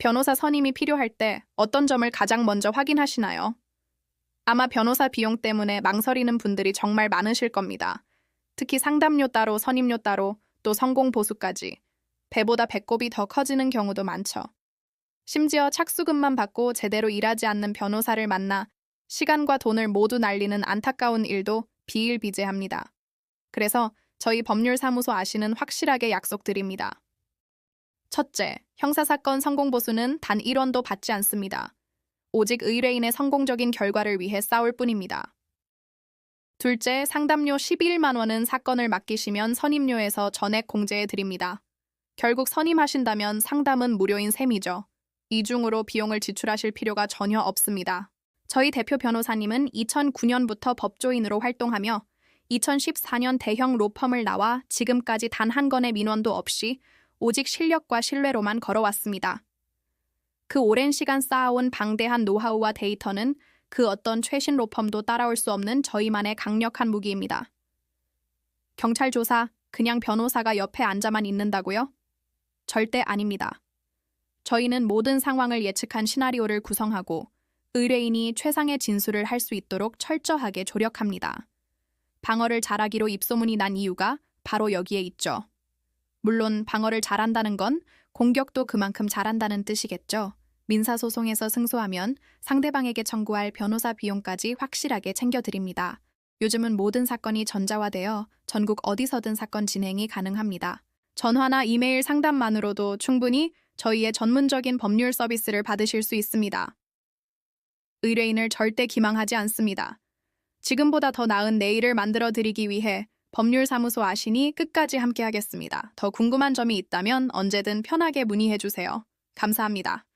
변호사 선임이 필요할 때 어떤 점을 가장 먼저 확인하시나요? 아마 변호사 비용 때문에 망설이는 분들이 정말 많으실 겁니다. 특히 상담료 따로, 선임료 따로, 또 성공 보수까지. 배보다 배꼽이 더 커지는 경우도 많죠. 심지어 착수금만 받고 제대로 일하지 않는 변호사를 만나 시간과 돈을 모두 날리는 안타까운 일도 비일비재합니다. 그래서 저희 법률사무소 아시는 확실하게 약속드립니다. 첫째, 형사사건 성공보수는 단 1원도 받지 않습니다. 오직 의뢰인의 성공적인 결과를 위해 싸울 뿐입니다. 둘째, 상담료 11만 원은 사건을 맡기시면 선임료에서 전액 공제해 드립니다. 결국 선임하신다면 상담은 무료인 셈이죠. 이중으로 비용을 지출하실 필요가 전혀 없습니다. 저희 대표 변호사님은 2009년부터 법조인으로 활동하며 2014년 대형 로펌을 나와 지금까지 단 한 건의 민원도 없이 오직 실력과 신뢰로만 걸어왔습니다. 그 오랜 시간 쌓아온 방대한 노하우와 데이터는 그 어떤 최신 로펌도 따라올 수 없는 저희만의 강력한 무기입니다. 경찰 조사, 그냥 변호사가 옆에 앉아만 있는다고요? 절대 아닙니다. 저희는 모든 상황을 예측한 시나리오를 구성하고 의뢰인이 최상의 진술을 할 수 있도록 철저하게 조력합니다. 방어를 잘하기로 입소문이 난 이유가 바로 여기에 있죠. 물론 방어를 잘한다는 건 공격도 그만큼 잘한다는 뜻이겠죠. 민사소송에서 승소하면 상대방에게 청구할 변호사 비용까지 확실하게 챙겨드립니다. 요즘은 모든 사건이 전자화되어 전국 어디서든 사건 진행이 가능합니다. 전화나 이메일 상담만으로도 충분히 저희의 전문적인 법률 서비스를 받으실 수 있습니다. 의뢰인을 절대 기망하지 않습니다. 지금보다 더 나은 내일을 만들어 드리기 위해 법률사무소 아시니 끝까지 함께 하겠습니다. 더 궁금한 점이 있다면 언제든 편하게 문의해 주세요. 감사합니다.